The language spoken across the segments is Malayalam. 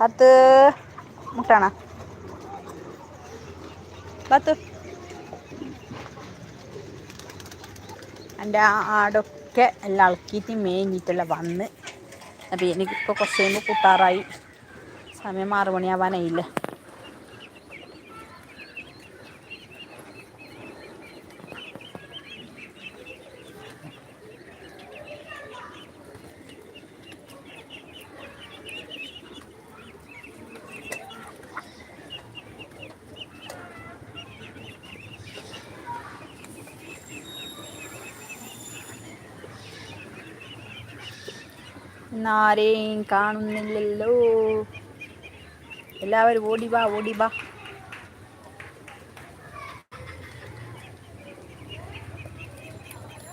പത്ത് മുട്ടാണോ? പത്ത് എന്റെ ആടൊക്കെ എല്ലാം ഇളക്കിയിട്ട് മേഞ്ഞിട്ടുള്ള വന്ന്. അപ്പം എനിക്കിപ്പോൾ കുറച്ച് കഴിയുമ്പോൾ കൂട്ടാറായി. സമയം ആറ് മണിയാവാനായില്ലേ. ഇന്നാരെയും കാണുന്നില്ലല്ലോ. എല്ലാവരും ഓടിവാ ഓടിവാ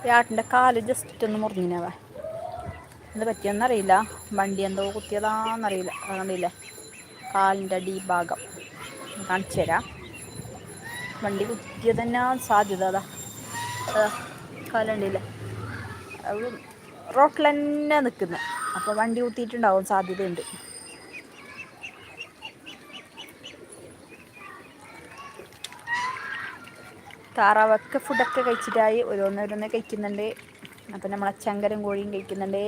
ചേട്ടന്റെ കാൽ ജസ്റ്റ് ഒന്ന് മുറിഞ്ഞിനവ. എന്ത് പറ്റിയെന്നറിയില്ല. വണ്ടി എന്തോ കുത്തിയതാന്നറിയില്ല. അറിയില്ല കാലിന്റെ അടിഭാഗം. കാണിച്ചു തരാം. വണ്ടി കുത്തിയത് തന്നെ സാധ്യത. അതാ. കാലുണ്ടില്ലേ. റോട്ടിൽ തന്നെ നിൽക്കുന്നത് അപ്പോൾ വണ്ടി കുത്തിയിട്ടുണ്ടാവും സാധ്യതയുണ്ട്. താറാവൊക്കെ ഫുഡൊക്കെ കഴിച്ചിട്ടായി. ഓരോന്നോരോന്ന് കഴിക്കുന്നുണ്ട്. അപ്പം നമ്മളെ ചങ്കരം കോഴിയും കഴിക്കുന്നുണ്ട്.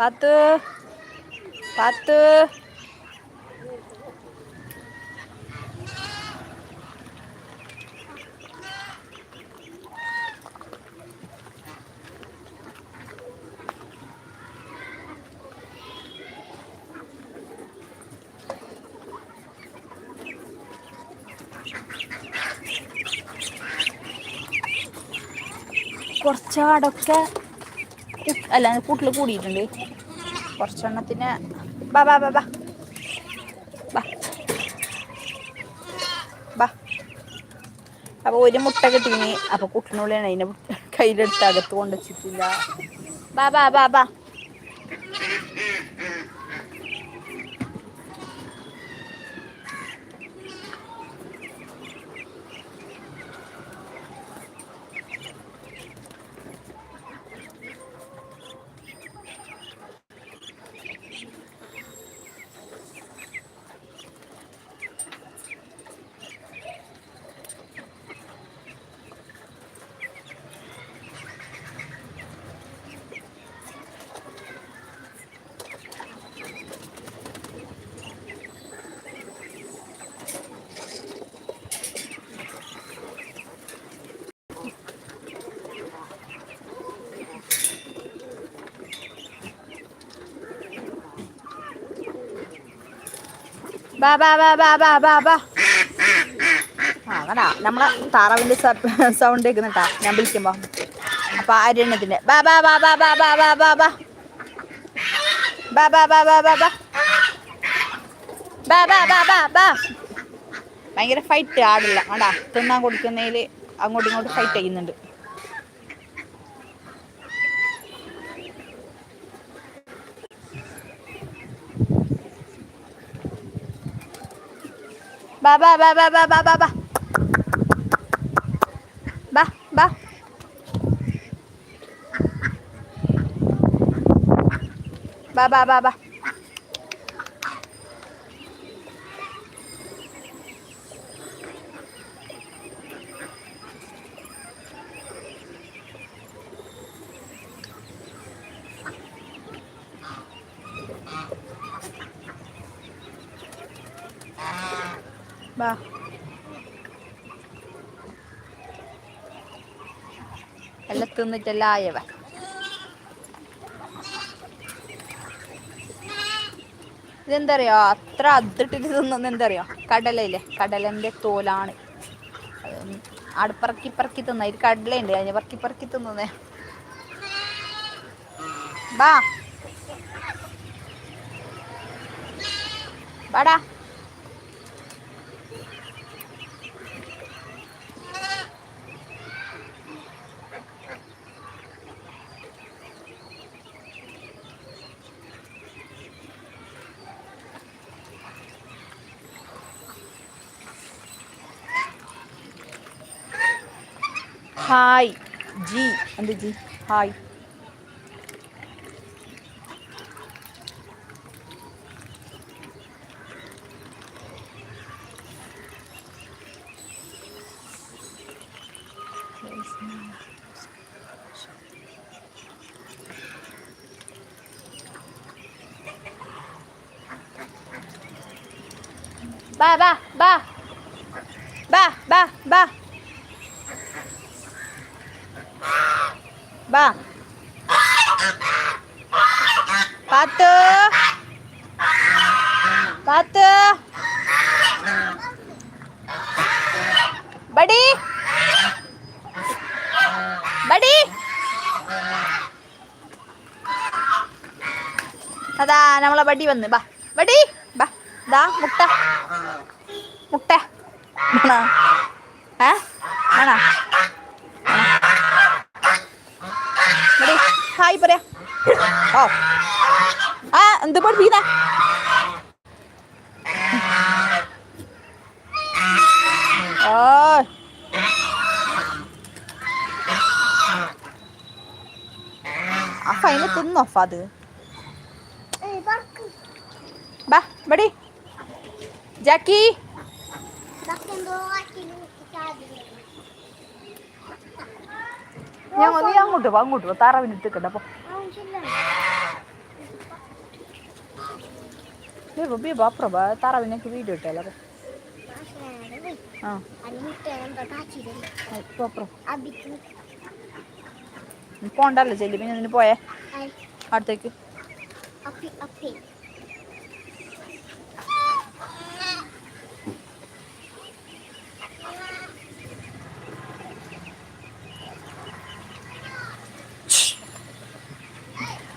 പത്ത്. പത്ത്. കുറച്ചാടൊക്കെ അല്ല കൂട്ടിൽ കൂടിയിട്ടുണ്ട്. കുറച്ചെണ്ണത്തിന് ബാ ബാ ബാ ബാ. ബാ. ബാ. അപ്പോൾ ഒരു മുട്ട കിട്ടീനി അപ്പോൾ കുട്ടിനുള്ളിലാണ് അതിനെ കയ്യിലെടുത്ത് അകത്ത് കൊണ്ടുവച്ചിട്ടില്ല. ബാ ബാ ബാ ബാ. ബാ ബാ ബാ ബാ ബാ ബാ ബാ കണ്ടാ നമ്മളെ താറാവിന്റെ സൗണ്ട് കേൾക്കുന്നുട്ടാ ഞാൻ വിളിക്കുമ്പോൾ അപ്പോൾ അരണ്യത്തിന്റെ ബാ ബാ ബാ ബാ ബാ ബാ ബാ ബാ ബാ ബാ ബാ ബാ ബാ ബാ ബാ ബാ ബാ ബാ ബാ ഭയങ്കര ഫൈറ്റ് ആടില്ല കണ്ടാ തിന്നാൻ കൊടുക്കുന്നതിൽ അങ്ങോട്ടും ഇങ്ങോട്ടും ഫൈറ്റ് ചെയ്യുന്നുണ്ട് ബാ ബാ ബാ ബാ ബാ ബാ ബാ ബാ ബാ ബാ ബാ ബാ ബാ ബാ ബാ എല്ലാം തിന്നിട്ടെല്ലാം ആയവ. ഇതെന്തറിയോ? അത്ര അതിട്ടിട്ട് തിന്നുന്ന എന്തറിയോ കടലയില്ലേ? കടലന്റെ തോലാണ്. ആട് പറക്കി പറക്കി തിന്ന. ഇത് കടലയുണ്ട്. അതിന് പറക്കി പറക്കി തിന്നുന്നേ. ബാ ബാടാ Hi, G. அந்த G. Hi. ba ba ba ba ba ba ബാ പാത്ത് പാത്ത് ബഡി ബഡി അതാ നമ്മളെ ബഡി വന്ന്. ബാ ബഡി ബാ ദാ മുട്ട. മുട്ട. ആണോ? ഏ? ആണോ ബടി ഹായ് പറയാ ഓ. ആ എന്ത് പഠിപ്പിക്കുന്ന ഓ. ആ ഫൈന് തിന്നോ അത് ബാ ബടി ജാക്കി. ഞാൻ നീ അങ്ങോട്ട് പോ അങ്ങോട്ട് പോ. താറാവിന് ബീബോ ബീബോ അപ്പുറം പോ താറാവിനൊക്കെ വീഡിയോ ഇട്ടല്ലോ ആ. അപ്പുറം. നീ പോണ്ടല്ലോ ചെല്ലി. പിന്നെ നിന് പോയേ. അടുത്തേക്ക്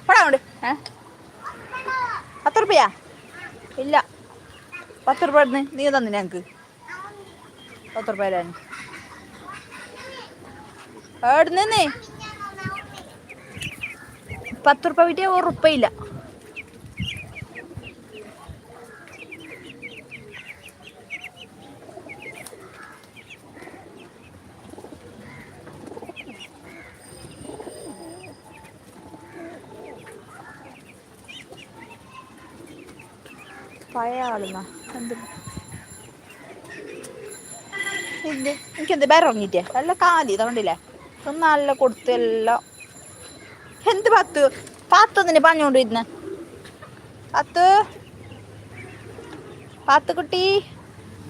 പോടാ അങ്ങോട്ട് ഏ പത്ത് റുപ്യ ഇല്ല പത്ത് രൂപ ഇടുന്ന് നീ തന്നു ഞങ്ങൾക്ക് പത്ത് രൂപ തരാൻ എവിടുന്നേ പത്ത് രൂപ വിറ്റിയ ഉറപ്പയില്ല പഴയ ആളുന്ന എന്ത് എനിക്കെന്ത് ബേറെ ഇറങ്ങിയിട്ടേ നല്ല കാലി ഇതുകൊണ്ടില്ലേ നല്ല കൊടുത്ത് എല്ലാം. എന്ത് പത്ത്? പത്തൊന്നിന് പറഞ്ഞുകൊണ്ടിരുന്ന പത്ത് പത്ത്? കുട്ടി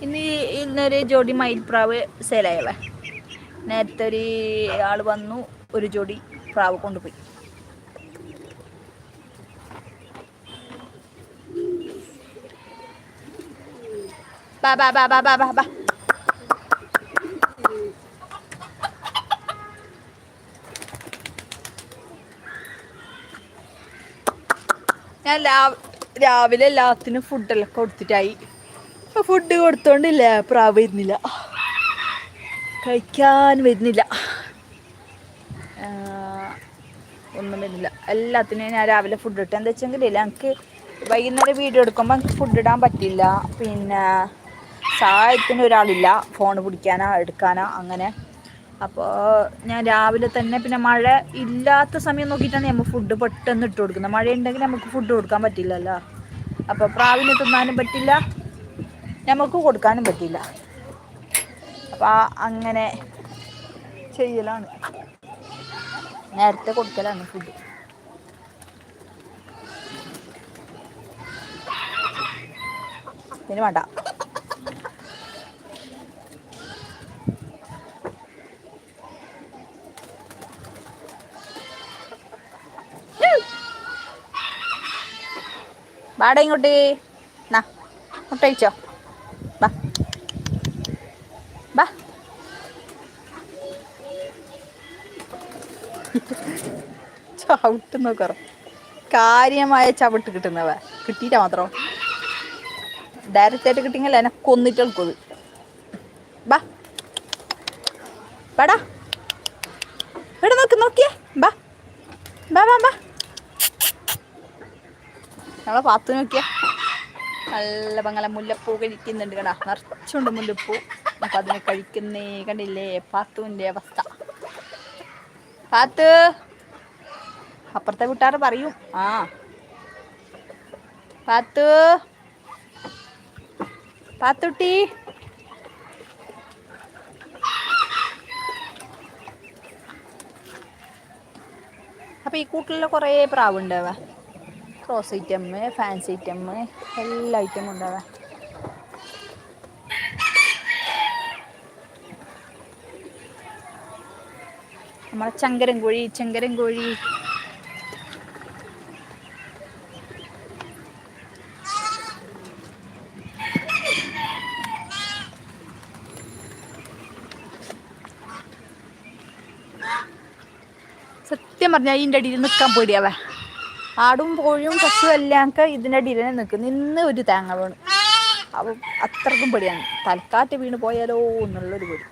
ഇന്ന് ഇന്നൊരു ജോഡി മയിൽപ്രാവ് സെയിലായവേ നേരത്തെ ഒരു ആൾ വന്നു ഒരു ജോഡി പ്രാവ് കൊണ്ടുപോയി. ബാ ബാ ബാ ബാ ബാ ബാ ഞാൻ രാവിലെ എല്ലാത്തിനും ഫുഡെല്ലാം കൊടുത്തിട്ടായി. ഫുഡ് കൊടുത്തോണ്ടില്ല പ്രാവ് വരുന്നില്ല. കഴിക്കാൻ വരുന്നില്ല. ഒന്നും വരുന്നില്ല. എല്ലാത്തിനും ഞാൻ രാവിലെ ഫുഡ് ഇട്ട്. എന്താ വെച്ചെങ്കിൽ എനിക്ക് വൈകുന്നേരം വീഡിയോ എടുക്കുമ്പോൾ എനിക്ക് ഫുഡ് ഇടാൻ പറ്റില്ല പിന്നെ സഹായത്തിന് ഒരാളില്ല ഫോൺ പിടിക്കാനോ എടുക്കാനോ അങ്ങനെ. അപ്പോൾ ഞാൻ രാവിലെ തന്നെ പിന്നെ മഴ ഇല്ലാത്ത സമയം നോക്കിയിട്ടാണ് നമ്മൾ ഫുഡ് പെട്ടെന്ന് ഇട്ട് കൊടുക്കുന്നത്. മഴ ഉണ്ടെങ്കിൽ നമുക്ക് ഫുഡ് കൊടുക്കാൻ പറ്റില്ലല്ലോ. അപ്പോൾ പ്രാവിന് തിന്നാനും പറ്റില്ല. നമുക്ക് കൊടുക്കാനും പറ്റില്ല. അപ്പോൾ അങ്ങനെ ചെയ്യലാണ്. നേരത്തെ കൊടുക്കലാണ് ഫുഡ് പിന്നെ വേണ്ട. വാട ഇങ്ങോട്ട്. നാ മുട്ട കഴിച്ചോ ബാ ബാ ചവിട്ട് നോക്കറോ കാര്യമായ ചവിട്ട് കിട്ടുന്നവ. കിട്ടിയിട്ട മാത്രം. ഡയറക്റ്റ് ആയിട്ട് കിട്ടിയെങ്കിൽ എന്നെ കൊന്നിട്ട് എടുക്കും ബാ ബാടാ ഇവിടെ നോക്ക് നോക്കിയേ ബാ ബാ ബാ ബാ നമ്മളെ പാത്തു നോക്കിയാ. നല്ല പങ്ങല മുല്ലപ്പൂ കഴിക്കുന്നുണ്ട് കണ്ടാ നിറച്ചുണ്ട് മുല്ലപ്പൂ. അപ്പൊ അതിനെ കഴിക്കുന്നേ കണ്ടില്ലേ? പാത്തുവിന്റെ അവസ്ഥ. പാത്ത്. അപ്പുറത്തെ വീട്ടുകാർ പറയും. ആ. പാത്തു. പാത്തുട്ടി. അപ്പൊ ഈ കൂട്ടിലെ കുറേ പ്രാവ് ക്രോസ് ഐറ്റം ഫാൻസി ഐറ്റം എല്ലാ ഐറ്റം ഉണ്ടാവ നമ്മളെ ചങ്കരം കോഴി ചങ്കരം കോഴി സത്യം പറഞ്ഞാൽ ഇതിന്റെ അടിയിൽ നിൽക്കാൻ പേടിയാവേ ആടും കോഴിയും പശു എല്ലാം ഒക്കെ ഇതിന്റെ തന്നെ നിൽക്കും നിന്ന് ഒരു തേങ്ങ വീണ്. അപ്പം അത്രക്കും പേടിയാണ്. തലക്കാറ്റ് വീണ് പോയാലോ എന്നുള്ളൊരു പേടി.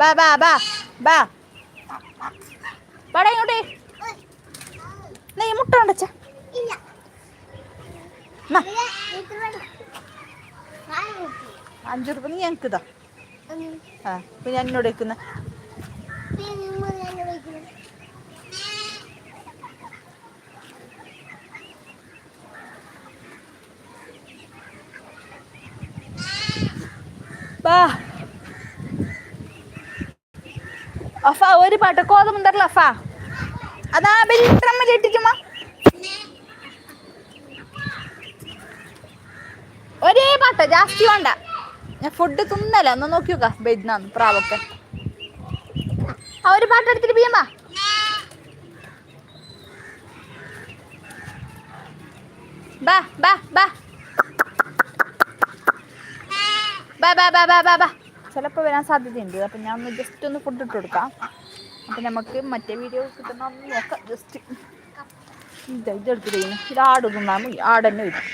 ബാ ബാ ബാ ബാ. പാടാ ഇങ്ങോട്ടേ. നീ മുട്ട ഉണ്ടച്ച അഞ്ചു റുപ്യ നീ ഞങ്ങൾക്ക് ഇതാ. ആ പിന്നെ എന്നോട് വെക്കുന്ന ഒരു പാട്ട് കോതമുണ്ടല്ലോ അഫ. അതാ വലിയ ഇട്ടിട്ടുമ്മ ഒരേ പാട്ട ജാസ്തി വേണ്ട. ഞാൻ ഫുഡ് തിന്നല്ല ഒന്ന് നോക്കി നോക്കാം ബെദ്നാന്ന് പ്രാവൊക്കെ. ആ ഒരു പാട്ട് എടുത്തിട്ട് പിയമ്മ ബാ ബാ ബാ ബാ ബാ ബാ ബാ ബാ ബാ ചിലപ്പോൾ വരാൻ സാധ്യതയുണ്ട് അപ്പം ഞാൻ ഒന്ന് ജസ്റ്റ് ഒന്ന് ഫുഡ് ഇട്ട് കൊടുക്കാം അപ്പം നമുക്ക് മറ്റേ വീഡിയോ കിട്ടുന്ന നോക്കാം ജസ്റ്റ് ഇത് കഴിഞ്ഞു ഇത് ആട് തിന്നാമോ ആട് തന്നെ വരും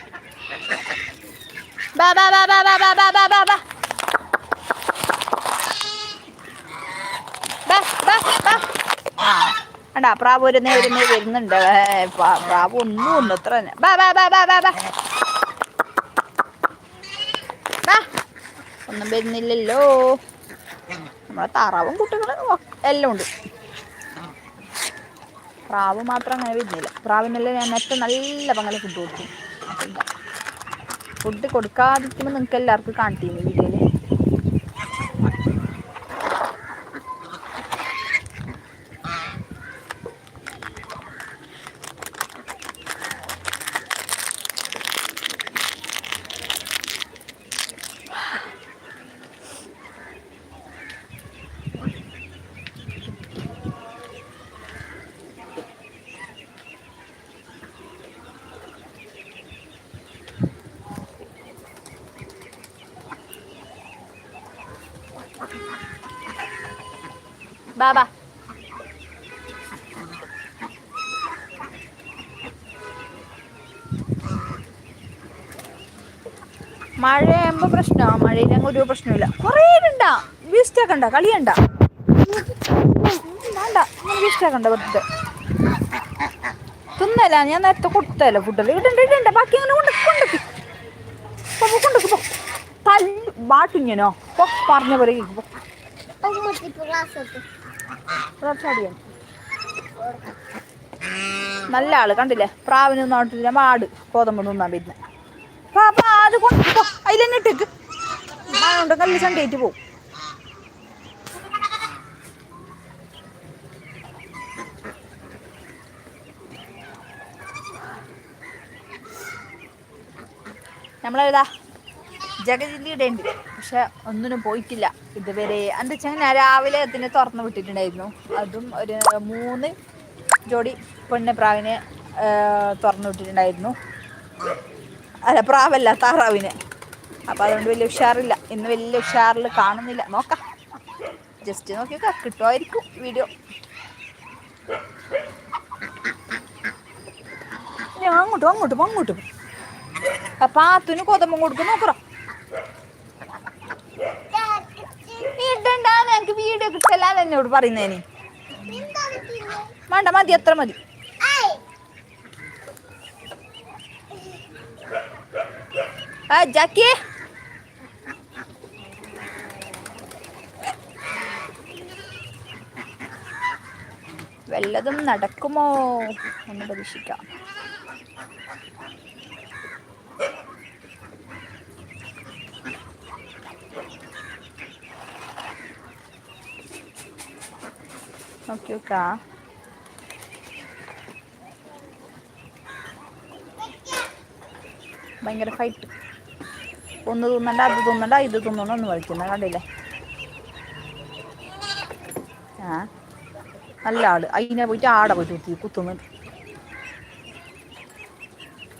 ബാ ബാ ബാ ബാ ബാ ബാ ബാ ബാ ബാ ബാ ബാ ബാ ബാ ആ അണ്ടാ പ്രാവ് ഒരു വരുന്നേ വരുന്നുണ്ട്. പ്രാവ് ഒന്നും ഒന്നും അത്ര തന്നെ ബാ ബാ ബാ ബാ ബാ. ബാ. ഒന്നും വരുന്നില്ലല്ലോ. നമ്മളെ താറാവും കുട്ടികളും എല്ലാം ഉണ്ട്. പ്രാവ് മാത്രം അങ്ങനെ വരുന്നില്ല. പ്രാവിനെല്ലാം ഞാൻ നേരത്തെ നല്ല പങ്കല ഫുഡ് കൊടുക്കും ഫുഡ് കൊടുക്കാതിരിക്കുമ്പോൾ നിങ്ങൾക്ക് എല്ലാവർക്കും കാണിക്കുന്നു വീഡിയോയിൽ ബാബാ മഴയാകുമ്പോ പ്രശ്നമാ മഴയിൽ അങ്ങ് ഒരു പ്രശ്നമില്ല കുറേ ഉണ്ടാ വീസ്റ്റാക്കണ്ട കളിയണ്ട. വേണ്ട. വീസ്റ്റാക്കണ്ട വെറുതെ. തിന്നല്ല. ഞാൻ നേരത്തെ കൊടുത്തല്ലോ ഫുഡ് ഇടണ്ട ഇടണ്ട. ബാക്കി അങ്ങനെ കൊണ്ട് കൊണ്ടെത്തി കൊണ്ടെത്തി തല്ലു. ബാട്ടിങ്ങനോ പറഞ്ഞ പോലെ കേൾക്കുമ്പോ പോ നല്ല ആൾ കണ്ടില്ലേ? പ്രാവിന് നോട്ടില്ല മാട് കോതമ്പ് തിന്നാൻ പിന്നെ പാപ്പാ അത് കൊണ്ടോ അതിലെന്നെ ഇട്ടേക്ക്. മാനുണ്ട് കല്ല് ചണ്ടേറ്റ് പോവും. നമ്മളേതാ ജഗജില്ലിയുടെ ഉണ്ട്. പക്ഷെ ഒന്നിനും പോയിട്ടില്ല. ഇതുവരെ എന്താ വെച്ചാൽ ഞാൻ രാവിലെ അതിനെ തുറന്നു വിട്ടിട്ടുണ്ടായിരുന്നു. അതും ഒരു മൂന്ന് ജോഡി പെണ്ണ് പ്രാവിനെ തുറന്നു വിട്ടിട്ടുണ്ടായിരുന്നു. അല്ല പ്രാവല്ല താറാവിനെ. അപ്പം അതുകൊണ്ട് വലിയ ഉഷാറില്ല. ഇന്ന് വലിയ ഉഷാറിൽ കാണുന്നില്ല. നോക്കാം. ജസ്റ്റ് നോക്കിയൊക്കെ കിട്ടുമായിരിക്കും വീഡിയോ ഞാൻ അങ്ങോട്ടും അങ്ങോട്ടും അങ്ങോട്ടും. അപ്പം ആത്തിന് കൊതമ്പം കൊടുക്കും. നോക്കറോ വേണ്ട മതി അത്ര മതി. ജാക്കി. വല്ലതും നടക്കുമോ എന്ന് പ്രതീക്ഷിക്കാം. നോക്കി നോക്കാ ഭയങ്കര ഫൈറ്റ് ഒന്ന് തിന്നണ്ട അത് തിന്നണ്ട ഇത് തിന്നണം ഒന്ന് വലിക്കുന്ന കണ്ടില്ലേ? ആ. നല്ല ആൾ അതിനെ പോയിട്ട് ആടെ പോയിട്ട് കുത്തി കുത്തുന്നുണ്ട്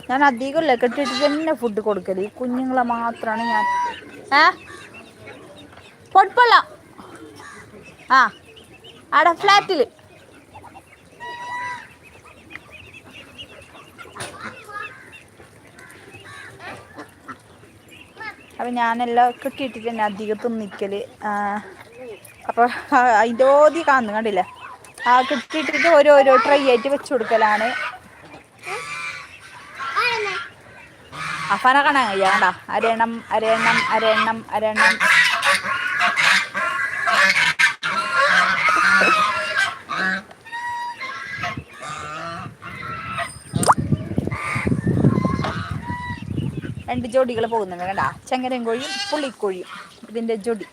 ഞാൻ അധികമല്ലേ കെട്ടിട്ട് തന്നെ ഫുഡ് കൊടുക്കൽ. ഈ കുഞ്ഞുങ്ങളെ മാത്രമാണ് ഞാൻ ഏ? പൊട്ടപ്പള്ള ആ. ആടെ ഫ്ലാറ്റിൽ അപ്പം ഞാനെല്ലാം ഒക്കെ കെട്ടിയിട്ടിട്ട് തന്നെ അധികത്തും നിൽക്കൽ അപ്പോൾ അതിന്റെ ഓതി കാണുന്നു കണ്ടില്ല? ആ കിട്ടിട്ട് ഓരോരോ ട്രൈ ആയിട്ട് വെച്ച് കൊടുക്കലാണ്. അഫാനെ കാണാൻ കഴിയാ കണ്ടാ അരയണം അരയണം അരയണം അരയണം. രണ്ട് ജോഡികൾ പോകുന്നുണ്ട് കണ്ടാ? ചങ്ങരൻ കോഴിയും പുള്ളിക്കോഴിയും ഇതിന്റെ ജോഡി.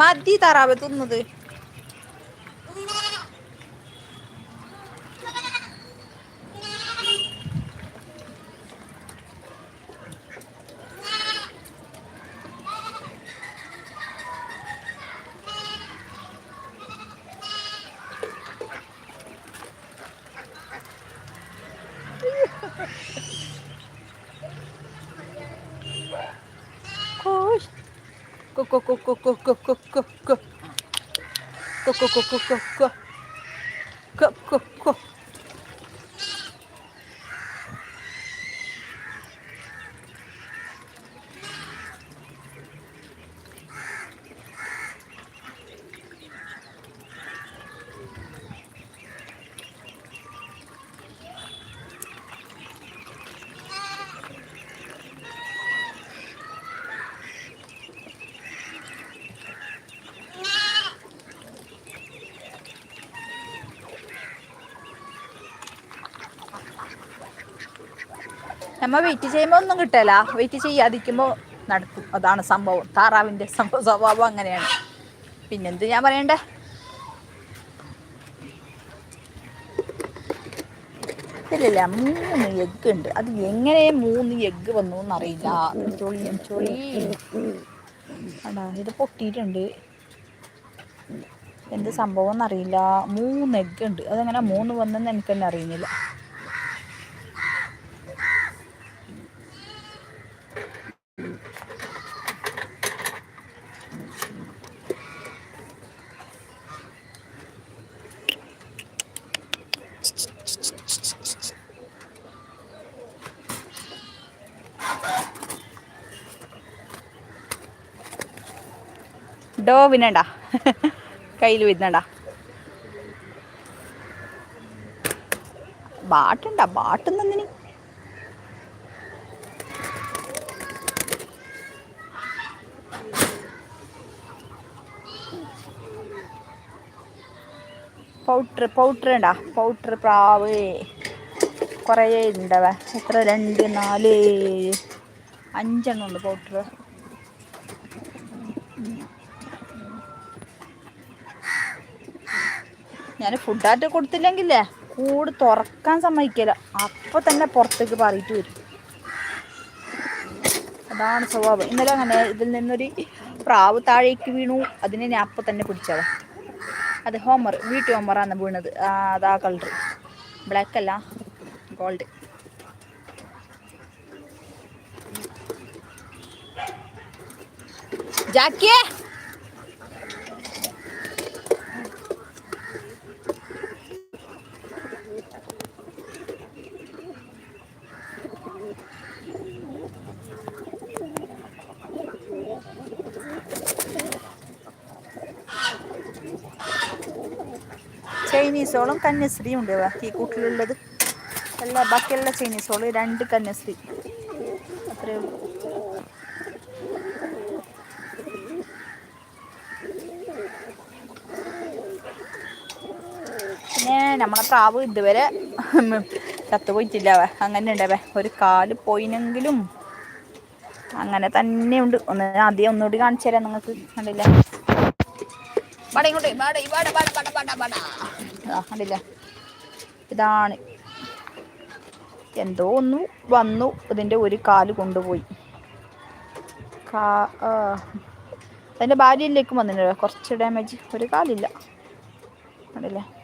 मादी तारा बे तुम दे こここここここここここここここここここ നമ്മ വെയിറ്റ് ചെയ്യുമ്പോൾ ഒന്നും കിട്ടല. വെയിറ്റ് ചെയ്യാതിരിക്കുമ്പോൾ നടക്കും. അതാണ് സംഭവം. താറാവിന്റെ സ്വഭാവം അങ്ങനെയാണ്. പിന്നെന്ത് ഞാൻ പറയണ്ടേ? ഇല്ലില്ല മൂന്ന് എഗ്ഗ് ഉണ്ട്. അത് എങ്ങനെ മൂന്ന് എഗ്ഗ് വന്നു എന്നറിയില്ല അടാ ഇത് പൊട്ടിയിട്ടുണ്ട്. എന്ത് സംഭവം എന്നറിയില്ല. മൂന്ന് എഗ്ഗ് ഉണ്ട്. അതെങ്ങനെ മൂന്ന് വന്നെന്ന് എനിക്ക് തന്നെ അറിയുന്നില്ല. ഡോവിനണ്ട കയ്യിൽ വിന്നണ്ട ബാട്ടുണ്ട ബാട്ടുന്നെന്തിന് പൗഡർ പൗഡർ ഉണ്ടാ. പൗഡർ പ്രാവ്. കുറേ ഉണ്ടവ എത്ര? രണ്ട് നാല് അഞ്ചെണ്ണം ഉണ്ട് പൗഡർ. ഞാൻ ഫുഡായിട്ട് കൊടുത്തില്ലെങ്കിലേ കൂട് തുറക്കാൻ സമ്മതിക്കില്ല. അപ്പൊ തന്നെ പുറത്തേക്ക് പറയിട്ട് വരും. അതാണ് സ്വഭാവം. ഇന്നലെ അങ്ങനെ ഇതിൽ നിന്നൊരു പ്രാവ് താഴേക്ക് വീണു. അതിനെ ഞാൻ അപ്പോൾ തന്നെ പിടിച്ചതാ. അത് ഹോമർ വീട്ടു ഹോമറാണ് വീണത്. അതാ കളർ ബ്ലാക്ക് അല്ല ഗോൾഡ് ജാക്കിയേ! ചൈനീസോളും കന്യാസ്ത്രീയും ഉണ്ട് ഈ കൂട്ടിലുള്ളത്. എല്ലാ ബാക്കിയെല്ലാം ചൈനീസോൾ രണ്ട് കന്യാസ്ത്രീ. അത്രയേ ഉള്ളൂ. പിന്നെ നമ്മളെ പ്രാവ് ഇതുവരെ ചത്തുപോയിട്ടില്ല അങ്ങനെ ഉണ്ടാവേ ഒരു കാൽ പോയിനെങ്കിലും അങ്ങനെ തന്നെ തന്നെയുണ്ട് ഒന്ന് ആദ്യം ഒന്നുകൂടി കാണിച്ചു തരാം നിങ്ങൾക്ക്. കണ്ടില്ല? കണ്ടില്ല? ഇതാണ്. എന്തോ ഒന്ന് വന്നു. ഇതിന്റെ ഒരു കാൽ കൊണ്ടുപോയി. കാ അതിന്റെ ഭാര്യയിലേക്കും വന്നിട്ടുണ്ട്. കുറച്ച് ഡാമേജ് ഒരു കാലില്ല. കണ്ടില്ലേ?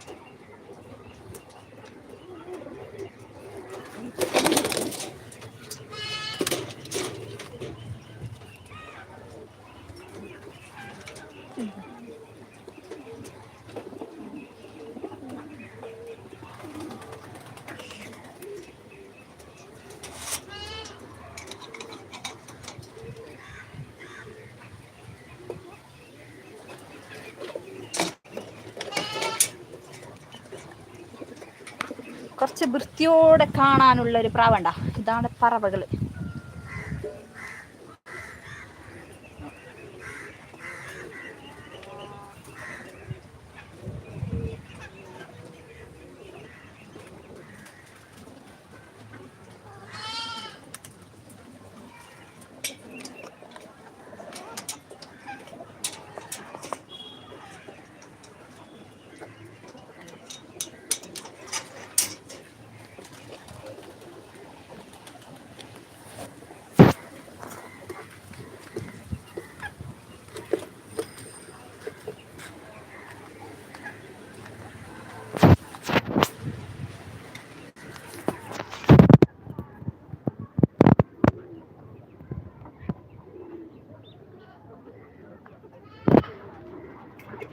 വൃത്തിയോടെ കാണാനുള്ള ഒരു പ്രാവണ്ട. ഇതാണ് പറവകൾ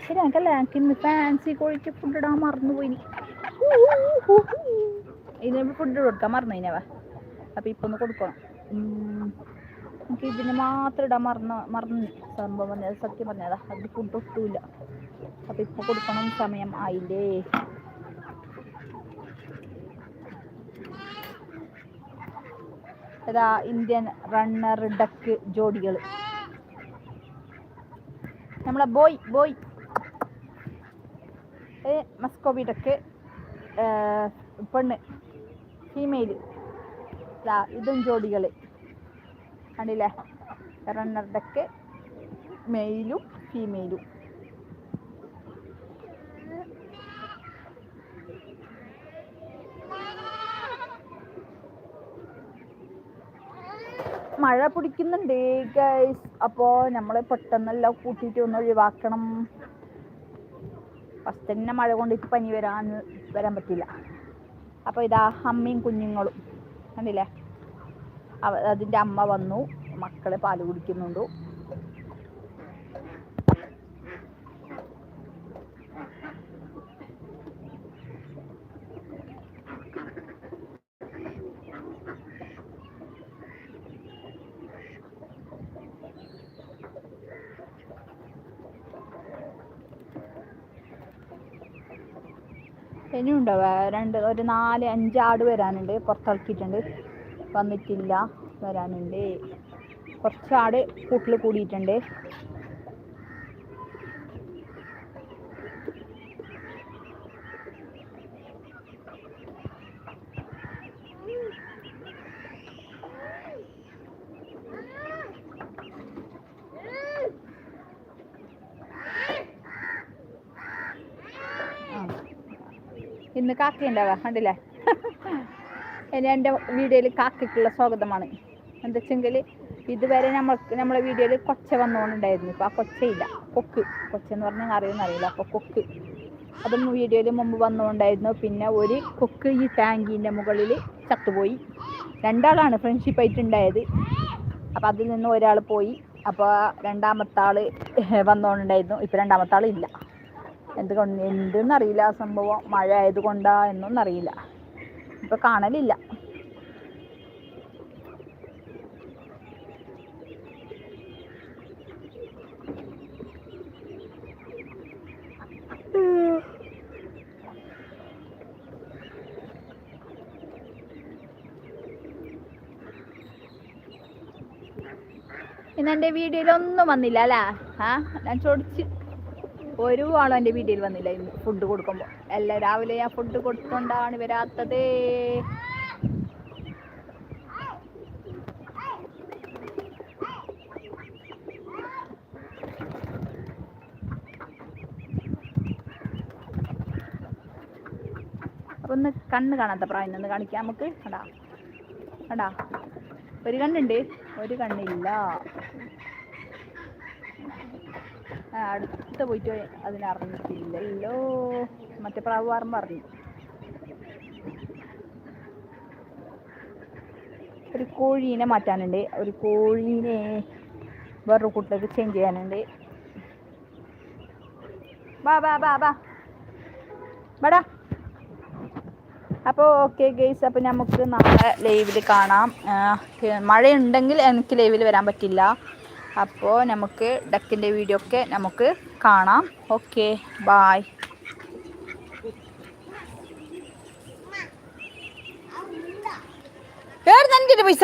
ശരി എനിക്കല്ല എനിക്ക് ഇന്ന് ഫാൻസി കോഴിക്ക് ഫുഡ് ഇടാൻ മറന്നുപോയി ഇതിന് ഫുഡ് കൊടുക്കാൻ മറന്നു ഇനവ അപ്പം ഇപ്പം ഒന്ന് കൊടുക്കണം. എനിക്ക് ഇതിന് മാത്രം ഇടാൻ മറന്ന മറന്നു. സംഭവം പറഞ്ഞത് സത്യം പറഞ്ഞതാ. അത് ഫുഡ് ഒട്ടുമില്ല അപ്പം ഇപ്പം കൊടുക്കണം സമയം ആയില്ലേ. ഇതാ ഇന്ത്യൻ റണ്ണർ ഡക്ക് ജോഡികൾ നമ്മളെ ബോയ് ബോയ് ഏ മസ്കോബി ഡക്ക് പെണ്ണ് ഫീമെയിൽ ഇതും ജോഡികൾ കണ്ടില്ലേ? റണ്ണറുടെക്ക് മെയിലും ഫീമെയിലും മഴ പിടിക്കുന്നുണ്ട് ഗൈസ് അപ്പോൾ നമ്മൾ പെട്ടെന്നെല്ലാം കൂട്ടിയിട്ട് ഒന്ന് ഒഴിവാക്കണം. ഫസ്റ്റ് തന്നെ മഴ കൊണ്ടിട്ട് പനി വരാൻ വരാൻ പറ്റില്ല അപ്പോൾ ഇതാ അമ്മയും കുഞ്ഞുങ്ങളും. കണ്ടില്ലേ? അതിന്റെ അമ്മ വന്നു. മക്കളെ പാൽ കുടിക്കുന്നുണ്ട്. ഇനിയും ഉണ്ടാവുക രണ്ട് ഒരു നാല് അഞ്ച് ആട് വരാനുണ്ട്. പുറത്തിറക്കിയിട്ടുണ്ട് വന്നിട്ടില്ല. വരാനുണ്ട്. കുറച്ച് ആട് കൂട്ടിൽ കൂടിയിട്ടുണ്ട്. കാക്ക കണ്ടില്ലേ? ഇനി എന്റെ വീഡിയോയിൽ കാക്കയ്ക്കുള്ള സ്വാഗതമാണ്. എന്താ ഇതുവരെ നമ്മൾക്ക് നമ്മളെ വീഡിയോയിൽ കൊച്ച വന്നുകൊണ്ടുണ്ടായിരുന്നു ഇപ്പോൾ ആ കൊച്ചയില്ല. കൊക്ക്. കൊച്ചെന്ന് പറഞ്ഞാൽ അറിയുമെന്ന് അറിയില്ല. അപ്പോൾ കൊക്ക്. അതും വീഡിയോയിൽ മുമ്പ് വന്നുകൊണ്ടായിരുന്നു പിന്നെ ഒരു കൊക്ക് ഈ ടാങ്കിന്റെ മുകളിൽ ചത്തുപോയി. രണ്ടാളാണ് ഫ്രണ്ട്ഷിപ്പ് ആയിട്ടുണ്ടായത്. അപ്പോൾ അതിൽ നിന്ന് ഒരാൾ പോയി. അപ്പോൾ രണ്ടാമത്തെ ആൾ വന്നുകൊണ്ടുണ്ടായിരുന്നു ഇപ്പോൾ രണ്ടാമത്തെ ഇല്ല എന്ത് എന്തെന്നറിയില്ല ആ സംഭവം. മഴ ആയതുകൊണ്ടാ എന്നൊന്നും അറിയില്ല ഇപ്പൊ കാണലില്ല. ഇന്ന് വീഡിയോയിൽ ഒന്നും വന്നില്ല അല്ലേ ആ ഞാൻ ചോദിച്ചു ഒരു ആളും എന്റെ വീട്ടിൽ വന്നില്ല ഇന്ന് ഫുഡ് കൊടുക്കുമ്പോൾ എല്ലാം രാവിലെ ഞാൻ ഫുഡ് കൊടുത്തോണ്ടാണ് വരാത്തത്. അപ്പൊ ഒന്ന് കണ്ണ് കാണാത്ത പ്രായം ഒന്ന് കാണിക്കാം നമുക്ക്. കടാ കടാ ഒരു കണ്ണുണ്ട്. ഒരു കണ്ണില്ല. അടുത്ത് പോയിട്ട് അതിനറിഞ്ഞിട്ടില്ലല്ലോ മറ്റേ പ്രാവ് പറമ്പ് അറിഞ്ഞു ഒരു കോഴീനെ മാറ്റാനുണ്ട്. ഒരു കോഴീനെ വേറൊരു കൂട്ടിലേക്ക് ചേഞ്ച് ചെയ്യാനുണ്ട്. വാ വാ വാ ബാ ബാടാ അപ്പോൾ ഓക്കെ ഗെയ്സ് അപ്പോൾ നമുക്ക് നാളെ ലൈവിൽ കാണാം. മഴയുണ്ടെങ്കിൽ എനിക്ക് ലൈവിൽ വരാൻ പറ്റില്ല. അപ്പോൾ നമുക്ക് ഡക്കിന്റെ വീഡിയോ ഒക്കെ നമുക്ക് കാണാം. ഓക്കെ ബായ് എവിടെ നിന്നിട്ട് പൈസ